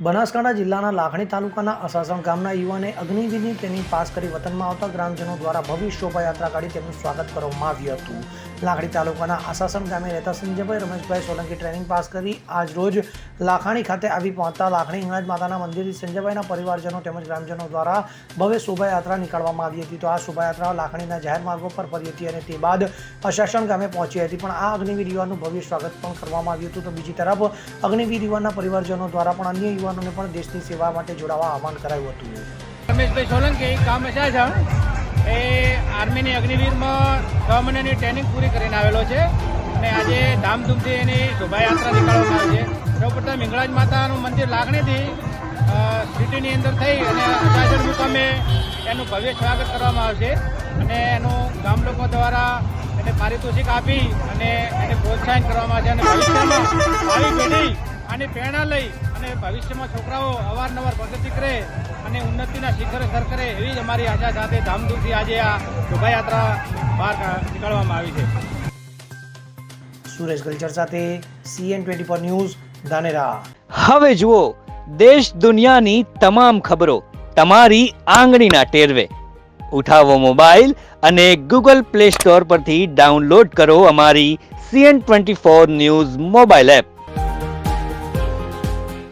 બનાસકાંઠા જિલ્લાના લાખણી તાલુકાના અસાસણ ગામના યુવાને અગ્નિવિધિ ટ્રેનિંગ પાસ કરી વતનમાં આવતા ગ્રામજનો દ્વારા ભવ્ય શોભાયાત્રા કાઢી તેમનું સ્વાગત કરવામાં આવ્યું હતું. લાખણી તાલુકાના આસાસણ ગામે રહેતા સંજયભાઈ રમેશભાઈ સોલંકી ટ્રેનિંગ પાસ કરી આજ રોજ લાખાણી ખાતે આવી પહોંચતા લાખણી હિંગળાજ માતાના મંદિરથી સંજયભાઈના પરિવારજનો તેમજ ગ્રામજનો દ્વારા ભવ્ય શોભાયાત્રા નીકાળવામાં આવી હતી. તો આ શોભાયાત્રા લાખણીના જાહેર માર્ગો પર ફરી હતી અને તે બાદ અસાસણ ગામે પહોંચી હતી. પણ આ અગ્નિવીર યુવાનનું ભવ્ય સ્વાગત પણ કરવામાં આવ્યું હતું. તો બીજી તરફ અગ્નિવીર યુવાનના પરિવારજનો દ્વારા પણ અન્ય યુવાનોને પણ દેશની સેવા માટે જોડાવા આહવાન કરાયું હતું. રમેશભાઈ સોલંકી ગામ છે એ આર્મીની અગ્નિવીરમાં છ મહિનાની ટ્રેનિંગ પૂરી કરીને આવેલો છે અને આજે ધામધૂમથી એની શોભાયાત્રા નીકળવામાં આવી છે. સૌપ્રથમ હિંગળાજ માતાનું મંદિર લાગણીથી સિટીની અંદર થઈ અને અજાજર મુકામે એનું ભવ્ય સ્વાગત કરવામાં આવશે. અને એનું ગામ લોકો દ્વારા એને પારિતોષિક આપી અને એને પ્રોત્સાહન કરવામાં આવશે. અને આવી પેઢી આની પ્રેરણા લઈ અને ભવિષ્યમાં છોકરાઓ અવારનવાર પ્રગતિ કરે અને ઉન્નતિના શિખરે સર કરે એવી જ અમારી આશા સાથે ધામધૂમથી આજે આ શોભાયાત્રા બહાર નીકળવામાં આવી છે. સુરેશ ગલચર સાથે CN twenty four news Dhanera. હવે જુઓ દેશ દુનિયાની તમામ ખબરો તમારી આંગળીના ટેરવે. ઉઠાવો મોબાઈલ અને ગૂગલ પ્લે સ્ટોર પરથી ડાઉનલોડ કરો અમારી CN twenty four news mobile app.